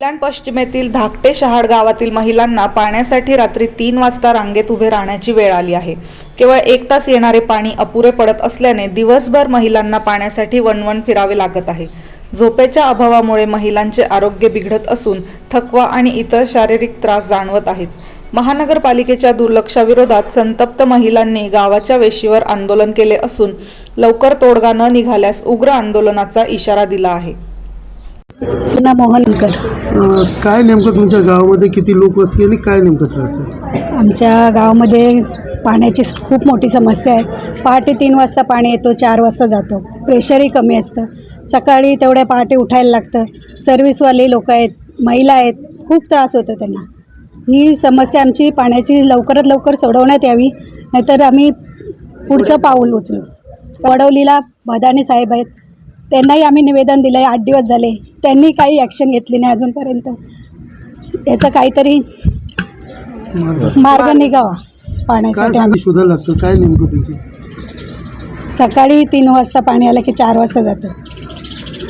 कल्याण पश्चिमेतील धाकटे शहाड गावातील महिलांना पाण्यासाठी रात्री तीन वाजता रांगेत उभे राहण्याची वेळ आली आहे. केवळ एक तास येणारे पाणी अपुरे पडत असल्याने दिवसभर महिलांना पाण्यासाठी वणवण फिरावे लागत आहे. झोपेच्या अभावामुळे महिलांचे आरोग्य बिघडत असून थकवा आणि इतर शारीरिक त्रास जाणवत आहेत. महानगरपालिकेच्या दुर्लक्षाविरोधात संतप्त महिलांनी गावाच्या वेशीवर आंदोलन केले असून लवकर तोडगा न निघाल्यास उग्र आंदोलनाचा इशारा दिला आहे. सुना मोहनकर काय नेमकं तुमच्या गावामध्ये किती लोक वस्ती आणि काय नेमकं त्रास आहे? आमच्या गावामध्ये पाण्याची खूप मोठी समस्या आहे. पहाटे तीन वाजता पाणी येतो चार वाजता जातो. प्रेशरही कमी असतं. सकाळी तेवढ्या पहाटे उठायला लागतं. सर्व्हिसवाले लोक आहेत महिला आहेत खूप त्रास होतो त्यांना. ही समस्या आमची पाण्याची लवकरात लवकर सोडवण्यात यावी नाहीतर आम्ही पुढचं पाऊल उचलू. वडवलीला भदाने साहेब आहेत. त्यांनाही आम्ही निवेदन दिलं आहे आठ दिवस झाले. त्यांनी काही ॲक्शन घेतली नाही अजूनपर्यंत. याचं काहीतरी मार्ग निघावा पाण्यासाठी आम्ही. शोधायला लागतं? काय नेमकं तुमचं? सकाळी तीन वाजता पाणी आलं की चार वाजता जातो.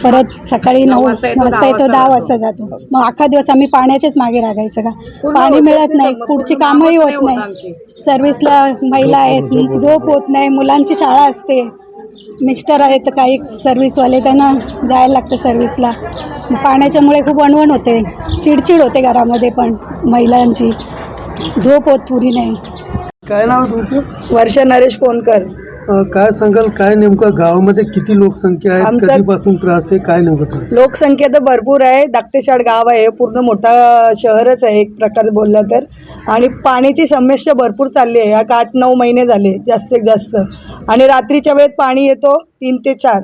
परत सकाळी नऊ वाजता येतो दहा वाजता जातो. मग अख्खा दिवस आम्ही पाण्याच्याच मागे रागायचं का? पाणी मिळत नाही पुढची कामही होत नाही. सर्व्हिसला महिला आहेत झोप होत नाही मुलांची शाळा असते. मिस्टर आहेत काही सर्व्हिसवाले त्यांना जायला लागतं सर्व्हिसला पाण्याच्यामुळे खूप अणवण होते चिडचिड होते घरामध्ये पण महिलांची. झोप होत पुरी नाही. काय नाव तुमचं? वर्षा नरेश कोणकर. काय सांगाल? काय नेमकं गावामध्ये किती लोकसंख्या आहे आमचा- कधीपासून त्रास आहे? काय नेमकं त्रास लोकसंख्या तर भरपूर आहे. धाकटेशाड गाव आहे. पूर्ण मोठा शहरच आहे एक प्रकारे बोलला तर. आणि पाण्याची समस्या भरपूर चालली आहे. या आठ नऊ महिने झाले जास्तीत जास्त. आणि रात्रीच्या वेळेत पाणी येतो तीन ते चार.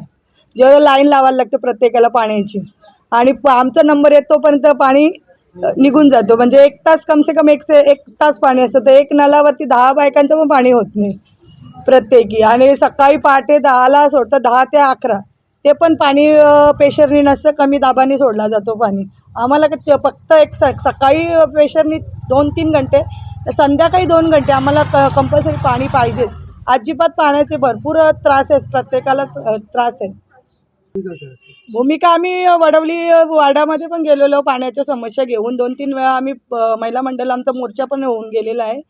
जेव्हा लाईन लावायला लागते प्रत्येकाला पाण्याची. आणि प आमचा नंबर येतो तोपर्यंत पाणी अ, निघून जातो. म्हणजे एक तास कमसे कम एक से एक तास पाणी असतं. तर एक नळावरती दहा बायकांचं पण पाणी होत नाही. प्रत्येकी. आणि सकाळी पहाटे दहाला सोडतं दहा ते अकरा. ते पण पाणी अ, प्रेशरनी नसतं कमी दाबाने सोडला जातो पाणी. आम्हाला क- ते फक्त एक स सकाळी प्रेशरनी दोन तीन घंटे संध्याकाळी दोन घंटे आम्हाला क कंपल्सरी पाणी पाहिजेच. अजिबात पाण्याचे भरपूर त्रास आहे प्रत्येकाला त्रास आहे. भूमिका आम्ही वडवली वाड्यामध्ये पण गेलेलो. पाण्याच्या समस्या घेऊन दोन तीन वेळा आम्ही महिला मंडळ आमचा मोर्चा पण होऊन गेलेला आहे.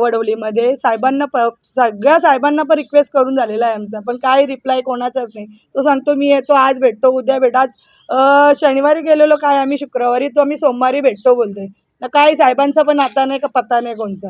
वडवलीमध्ये साहेबांना प सगळ्या साहेबांना पण रिक्वेस्ट करून झालेला आहे आमचा. पण काही रिप्लाय कोणाचाच नाही. तो सांगतो मी येतो आज भेटतो उद्या भेट. आज शनिवारी गेलेलो काय आम्ही? शुक्रवारी तो आम्ही सोमवारी भेटतो बोलतोय. ना काही साहेबांचा पण आता नाही का पत्ता नाही कोणचा.